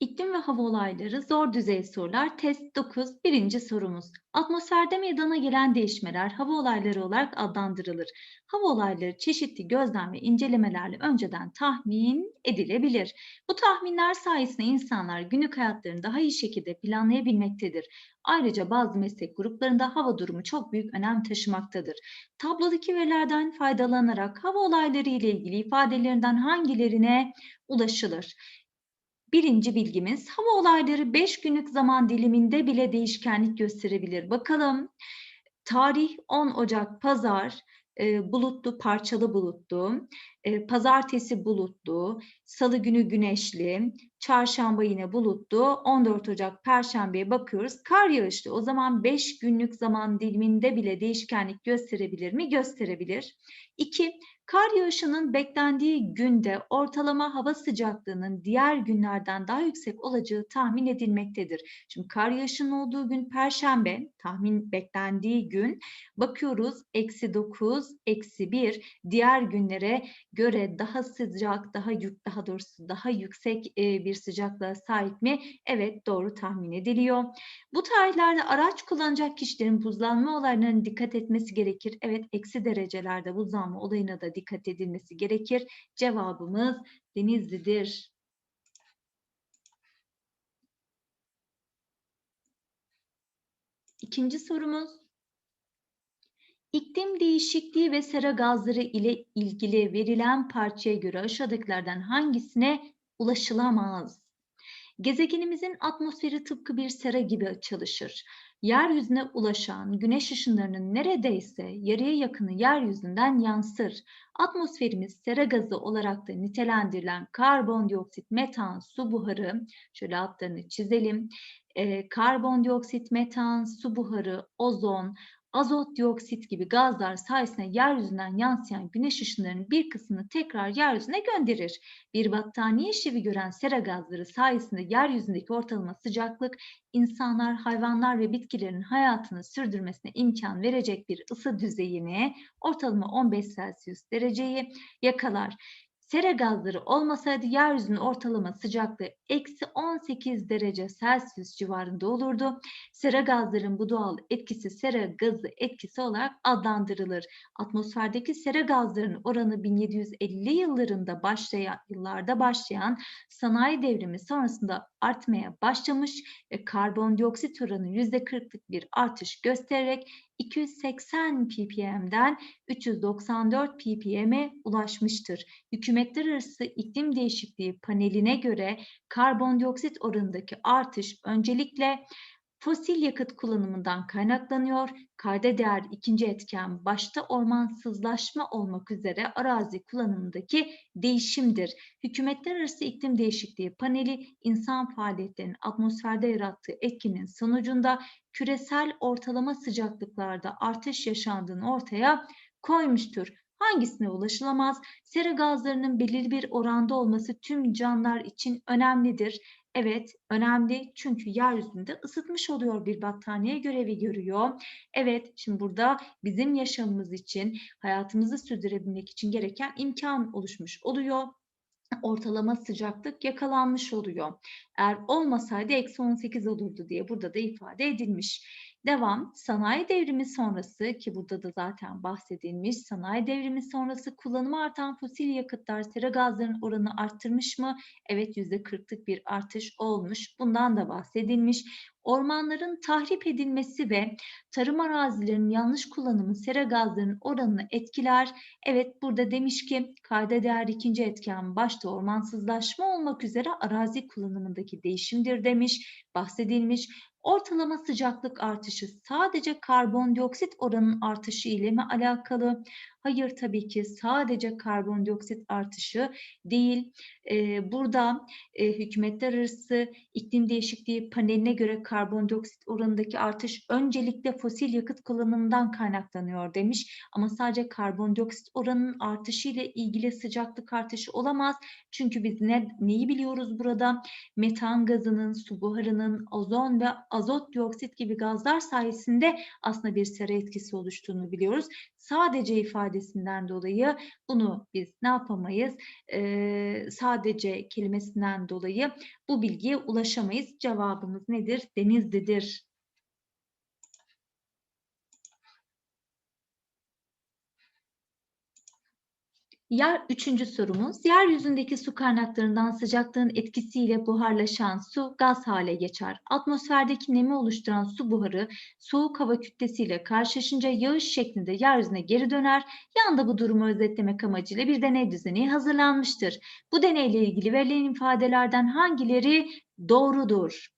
İklim ve hava olayları zor düzey sorular test 9 birinci sorumuz. Atmosferde meydana gelen değişmeler hava olayları olarak adlandırılır. Hava olayları çeşitli gözlem ve incelemelerle önceden tahmin edilebilir. Bu tahminler sayesinde insanlar günlük hayatlarını daha iyi şekilde planlayabilmektedir. Ayrıca bazı meslek gruplarında hava durumu çok büyük önem taşımaktadır. Tablodaki verilerden faydalanarak hava olayları ile ilgili ifadelerinden hangilerine ulaşılır? Birinci bilgimiz hava olayları 5 günlük zaman diliminde bile değişkenlik gösterebilir. Bakalım tarih 10 Ocak Pazar e, bulutlu parçalı bulutlu, e, pazartesi bulutlu, salı günü güneşli, çarşamba yine bulutlu, 14 Ocak Perşembe'ye bakıyoruz. Kar yağışlı. O zaman 5 günlük zaman diliminde bile değişkenlik gösterebilir mi? Gösterebilir. 2. Kar yağışının beklendiği günde ortalama hava sıcaklığının diğer günlerden daha yüksek olacağı tahmin edilmektedir. Şimdi kar yağışının olduğu gün Perşembe, tahmin beklendiği gün bakıyoruz eksi 9, eksi 1 diğer günlere göre daha sıcak, daha yük, daha doğrusu daha yüksek bir sıcaklığa sahip mi? Evet doğru tahmin ediliyor. Bu tarihlerde araç kullanacak kişilerin buzlanma olaylarına dikkat etmesi gerekir. Evet eksi derecelerde buzlanma olayına da dikkat edilmesi gerekir. Cevabımız Denizli'dir. İkinci sorumuz. İklim değişikliği ve sera gazları ile ilgili verilen parçaya göre aşağıdakilerden hangisine ulaşılamaz? Gezegenimizin atmosferi tıpkı bir sera gibi çalışır. Yeryüzüne ulaşan güneş ışınlarının neredeyse yarıya yakını yeryüzünden yansır. Atmosferimiz sera gazı olarak da nitelendirilen karbondioksit, metan, su buharı, şöyle altlarını çizelim. Ee, karbondioksit, metan, su buharı, ozon, azot dioksit gibi gazlar sayesinde yeryüzünden yansıyan güneş ışınlarının bir kısmını tekrar yeryüzüne gönderir. Bir battaniye işlevi gören sera gazları sayesinde yeryüzündeki ortalama sıcaklık insanlar, hayvanlar ve bitkilerin hayatını sürdürmesine imkan verecek bir ısı düzeyini ortalama 15 Celsius dereceyi yakalar. Sera gazları olmasaydı yeryüzünün ortalama sıcaklığı eksi 18 derece Celsius civarında olurdu. Sera gazların bu doğal etkisi sera gazı etkisi olarak adlandırılır. Atmosferdeki sera gazlarının oranı 1750 yıllarında başlayan yıllarda başlayan sanayi devrimi sonrasında artmaya başlamış ve karbondioksit oranı %40'lık bir artış göstererek 280 ppm'den 394 ppm'e ulaşmıştır. Hükümetler arası iklim değişikliği paneline göre karbondioksit oranındaki artış öncelikle fosil yakıt kullanımından kaynaklanıyor. Kayda değer ikinci etken başta ormansızlaşma olmak üzere arazi kullanımındaki değişimdir. Hükümetler arası iklim değişikliği paneli insan faaliyetlerinin atmosferde yarattığı etkinin sonucunda küresel ortalama sıcaklıklarda artış yaşandığını ortaya koymuştur. Hangisine ulaşılamaz? Sera gazlarının belirli bir oranda olması tüm canlılar için önemlidir. Evet, önemli çünkü yeryüzünde ısıtmış oluyor bir battaniye görevi görüyor. Evet, şimdi burada bizim yaşamımız için, hayatımızı sürdürebilmek için gereken imkan oluşmuş oluyor ortalama sıcaklık yakalanmış oluyor. Eğer olmasaydı eksi 18 olurdu diye burada da ifade edilmiş. Devam, sanayi devrimi sonrası ki burada da zaten bahsedilmiş, sanayi devrimi sonrası kullanımı artan fosil yakıtlar sera gazlarının oranı arttırmış mı? Evet %40'lık bir artış olmuş. Bundan da bahsedilmiş. Ormanların tahrip edilmesi ve tarım arazilerinin yanlış kullanımı sera gazlarının oranını etkiler. Evet burada demiş ki kayda değer ikinci etken başta ormansızlaşma olmak üzere arazi kullanımındaki değişimdir demiş, bahsedilmiş. Ortalama sıcaklık artışı sadece karbondioksit oranının artışı ile mi alakalı? Hayır tabii ki sadece karbondioksit artışı değil. Ee, burada e, hükümetler arası iklim değişikliği paneline göre karbondioksit oranındaki artış öncelikle fosil yakıt kullanımından kaynaklanıyor demiş. Ama sadece karbondioksit oranının artışı ile ilgili sıcaklık artışı olamaz. Çünkü biz ne, neyi biliyoruz burada? Metan gazının, su buharının, ozon ve azot dioksit gibi gazlar sayesinde aslında bir sera etkisi oluştuğunu biliyoruz. sadece ifadesinden dolayı bunu biz ne yapamayız? Ee, sadece kelimesinden dolayı bu bilgiye ulaşamayız. Cevabımız nedir? Denizlidir. Yer üçüncü sorumuz. Yeryüzündeki su kaynaklarından sıcaklığın etkisiyle buharlaşan su gaz hale geçer. Atmosferdeki nemi oluşturan su buharı soğuk hava kütlesiyle karşılaşınca yağış şeklinde yeryüzüne geri döner. Yanda bu durumu özetlemek amacıyla bir deney düzeni hazırlanmıştır. Bu deneyle ilgili verilen ifadelerden hangileri doğrudur?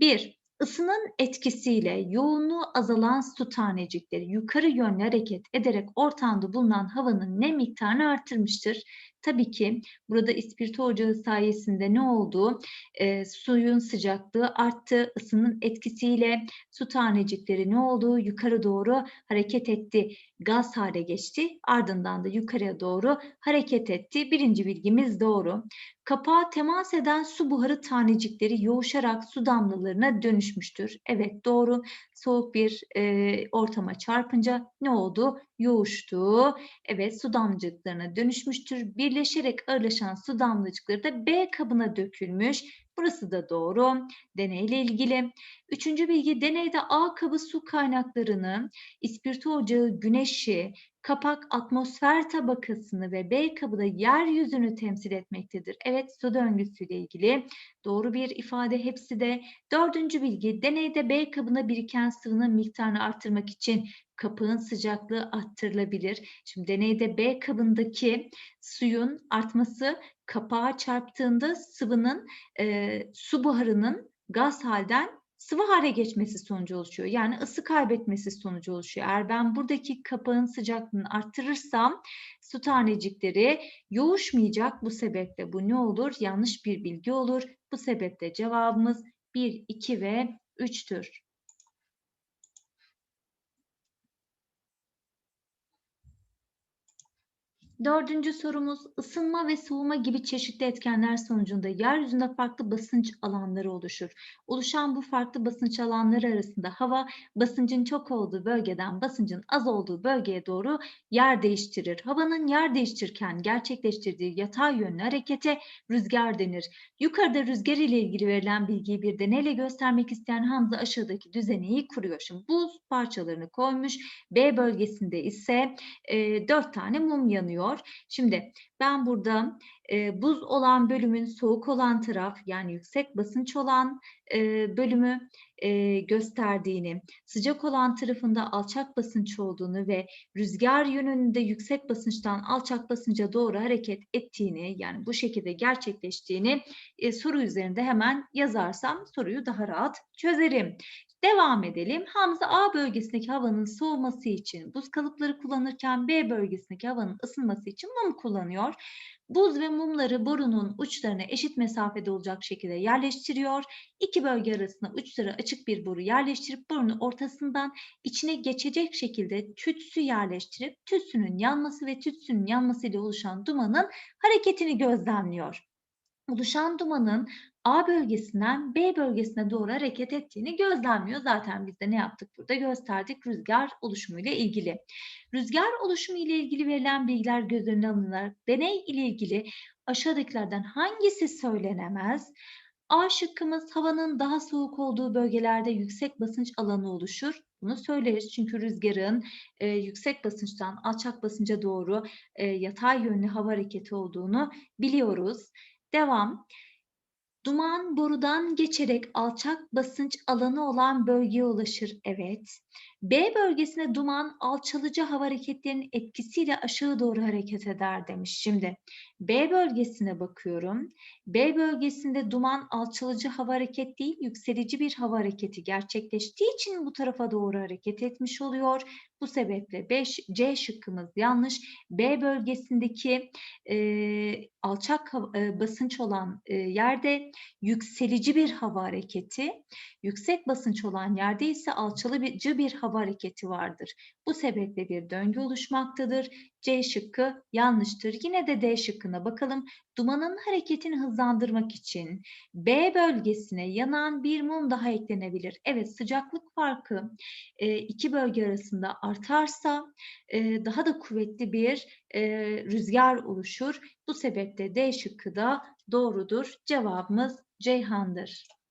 1. Isının etkisiyle yoğunluğu azalan su tanecikleri yukarı yönlü hareket ederek ortamda bulunan havanın nem miktarını artırmıştır. Tabii ki burada ispirto ocağı sayesinde ne oldu? E, suyun sıcaklığı arttı. Isının etkisiyle su tanecikleri ne oldu? Yukarı doğru hareket etti. Gaz hale geçti. Ardından da yukarıya doğru hareket etti. Birinci bilgimiz doğru. Kapağa temas eden su buharı tanecikleri yoğuşarak su damlalarına dönüşmüştür. Evet doğru. Soğuk bir e, ortama çarpınca ne oldu? Yoğuştu. Evet su damlacıklarına dönüşmüştür. Birleşerek ağırlaşan su damlacıkları da B kabına dökülmüş. Burası da doğru. Deneyle ilgili. Üçüncü bilgi deneyde A kabı su kaynaklarını, ispirto ocağı güneşi, kapak atmosfer tabakasını ve B kabı da yeryüzünü temsil etmektedir. Evet su döngüsüyle ilgili doğru bir ifade hepsi de. Dördüncü bilgi deneyde B kabına biriken sıvının miktarını arttırmak için kapağın sıcaklığı arttırılabilir. Şimdi deneyde B kabındaki suyun artması kapağa çarptığında sıvının e, su buharının gaz halden sıvı hale geçmesi sonucu oluşuyor. Yani ısı kaybetmesi sonucu oluşuyor. Eğer ben buradaki kapağın sıcaklığını arttırırsam su tanecikleri yoğuşmayacak. Bu sebeple bu ne olur? Yanlış bir bilgi olur. Bu sebeple cevabımız 1, 2 ve 3'tür. Dördüncü sorumuz ısınma ve soğuma gibi çeşitli etkenler sonucunda yeryüzünde farklı basınç alanları oluşur. Oluşan bu farklı basınç alanları arasında hava basıncın çok olduğu bölgeden basıncın az olduğu bölgeye doğru yer değiştirir. Havanın yer değiştirirken gerçekleştirdiği yatay yönlü harekete rüzgar denir. Yukarıda rüzgar ile ilgili verilen bilgiyi bir deneyle göstermek isteyen Hamza aşağıdaki düzeneyi kuruyor. Şimdi buz parçalarını koymuş. B bölgesinde ise e, 4 tane mum yanıyor. Şimdi ben burada e, buz olan bölümün soğuk olan taraf yani yüksek basınç olan e, bölümü e, gösterdiğini, sıcak olan tarafında alçak basınç olduğunu ve rüzgar yönünde yüksek basınçtan alçak basınca doğru hareket ettiğini yani bu şekilde gerçekleştiğini e, soru üzerinde hemen yazarsam soruyu daha rahat çözerim. Devam edelim. Hamza A bölgesindeki havanın soğuması için buz kalıpları kullanırken B bölgesindeki havanın ısınması için mum kullanıyor. Buz ve mumları borunun uçlarına eşit mesafede olacak şekilde yerleştiriyor. İki bölge arasında uçları açık bir boru yerleştirip borunun ortasından içine geçecek şekilde tütsü yerleştirip tütsünün yanması ve tütsünün yanmasıyla oluşan dumanın hareketini gözlemliyor oluşan dumanın A bölgesinden B bölgesine doğru hareket ettiğini gözlemliyor. Zaten biz de ne yaptık burada gösterdik rüzgar oluşumu ile ilgili. Rüzgar oluşumu ile ilgili verilen bilgiler göz önüne alınarak deney ile ilgili aşağıdakilerden hangisi söylenemez? A şıkkımız havanın daha soğuk olduğu bölgelerde yüksek basınç alanı oluşur. Bunu söyleriz çünkü rüzgarın e, yüksek basınçtan alçak basınca doğru e, yatay yönlü hava hareketi olduğunu biliyoruz. Devam. Duman borudan geçerek alçak basınç alanı olan bölgeye ulaşır. Evet. B bölgesinde duman alçalıcı hava hareketlerinin etkisiyle aşağı doğru hareket eder demiş. Şimdi B bölgesine bakıyorum. B bölgesinde duman alçalıcı hava hareket değil, yükselici bir hava hareketi gerçekleştiği için bu tarafa doğru hareket etmiş oluyor. Bu sebeple 5 C şıkkımız yanlış. B bölgesindeki e, alçak e, basınç olan e, yerde yükselici bir hava hareketi, yüksek basınç olan yerde ise alçalıcı bir hava hava hareketi vardır. Bu sebeple bir döngü oluşmaktadır. C şıkkı yanlıştır. Yine de D şıkkına bakalım. Dumanın hareketini hızlandırmak için B bölgesine yanan bir mum daha eklenebilir. Evet sıcaklık farkı e, iki bölge arasında artarsa e, daha da kuvvetli bir e, rüzgar oluşur. Bu sebeple D şıkkı da doğrudur. Cevabımız Ceyhan'dır.